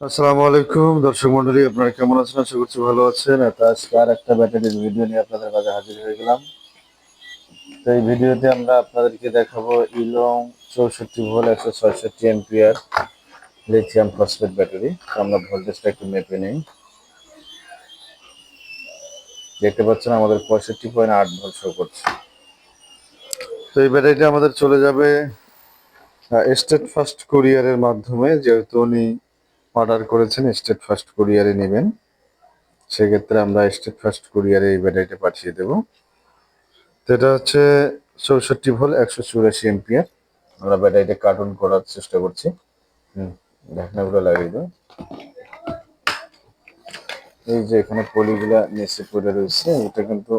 আসসালামু আলাইকুম, দর্শক মন্ডলী, আপনারা কেমন আছেন? আশা করছি ভালো আছেন। আজকে আর একটা ব্যাটারির ভিডিও নিয়ে আপনাদের কাছে হাজির হয়ে গেলাম। তো এই ভিডিওতে আমরা আপনাদেরকে দেখাবো ইলং চৌষট্টি ভোল্ট একশো ছয়ষট্টি এমপিআর লিথিয়াম ফসফেট ব্যাটারি তো আমরা ভোল্টেজটা একটু মেপে নিই। দেখতে পাচ্ছেন আমাদের পঁয়ষট্টি পয়েন্ট আট ভোল্ট শো করছে। তো এই ব্যাটারিটা আমাদের চলে যাবে স্টেট ফার্স্ট কুরিয়ারের মাধ্যমে, যেহেতু উনি অর্ডার করেছেন স্টেট ফার্স্ট কুরিয়ারে নেবেন। সেক্ষেত্রে আমরা স্টেট ফার্স্ট কুরিয়ারে এই ব্যাটারিটা পাঠিয়ে দেব। তো এটা হচ্ছে চৌষট্টি ভোল একশো চুরাশি এমপিআর আমরা ব্যাটারিটা কার্টুন করার চেষ্টা করছি। হুম, ঢাকনাগুলো লাগিয়ে দেবো এই যে এখানে পলিগুলা নিচে পড়ে রয়েছে, এটা কিন্তু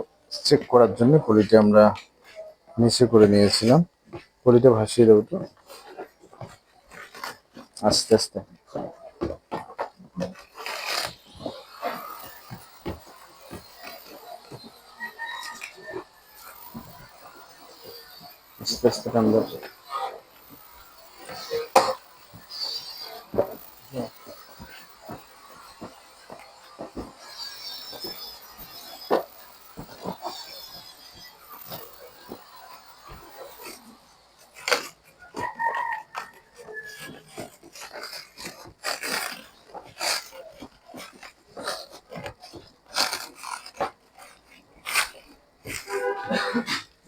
চেক করার জন্য পলিটা আমরা নিচে করে নিয়েছিলাম। পলিটা ভাসিয়ে দেবো তো। আস্তে আস্তে। আস্তে আস্তে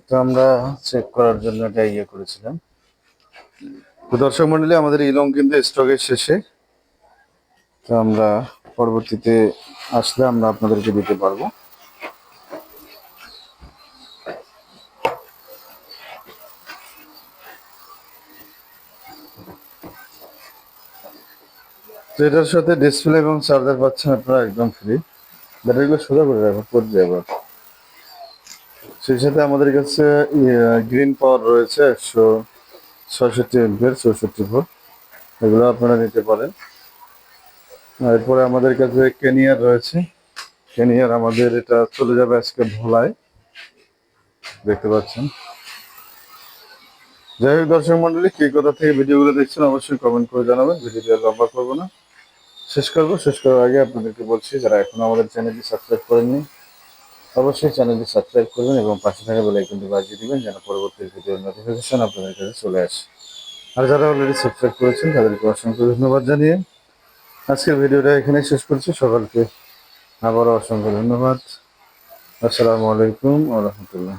তো আমরা চেক করার জন্য এটা ইয়ে করেছিলাম। তো দর্শক মন্ডলী আমাদের ইলং কিন্তু স্টকের শেষে। তো আমরা পরবর্তীতে আসলে আমরা আপনাদেরকে দিতে পারব। তো এটার সাথে ডিসপ্লে এবং চার্জার পাচ্ছেন আপনারা একদম ফ্রি ব্যাটারিগুলো সোজা করে রাখো পড়ে যাবে। সেই সাথে আমাদের কাছে গ্রিন পাওয়ার রয়েছে একশো ছয়ষট্টি এমপিয়ার চৌষট্টি ভোল্ট এগুলো আপনারা নিতে পারেন। এরপরে আমাদের কাছে কেনিয়ার রয়েছে। কেনিয়ার আমাদের এটা চলে যাবে আজকে ভোলায়। দেখতে পাচ্ছেন। যাই হোক, দর্শক মন্ডলী, কি কোথা থেকে ভিডিওগুলো দেখছেন অবশ্যই কমেন্ট করে জানাবেন। ভিডিওটি লম্বা করব না। শেষ করব। শেষ করার আগে আপনাদেরকে বলছি, যারা এখন আমাদের চ্যানেলটি সাবস্ক্রাইব করেননি অবশ্যই চ্যানেলটি সাবস্ক্রাইব করবেন এবং পাশে থাকা বেল আইকনটি বাজিয়ে দিবেন যেন পরবর্তী ভিডিওর নোটিফিকেশন আপনাদের কাছে চলে আসে। আর যারা অলরেডি সাবস্ক্রাইব করেছেন, তাদেরকে অসংখ্য ধন্যবাদ জানিয়ে আজকের ভিডিওটা এখানেই শেষ করছি। সকালকে আবারও অসংখ্য ধন্যবাদ। আসসালামু আলাইকুম আ রহমতুল্লাহ।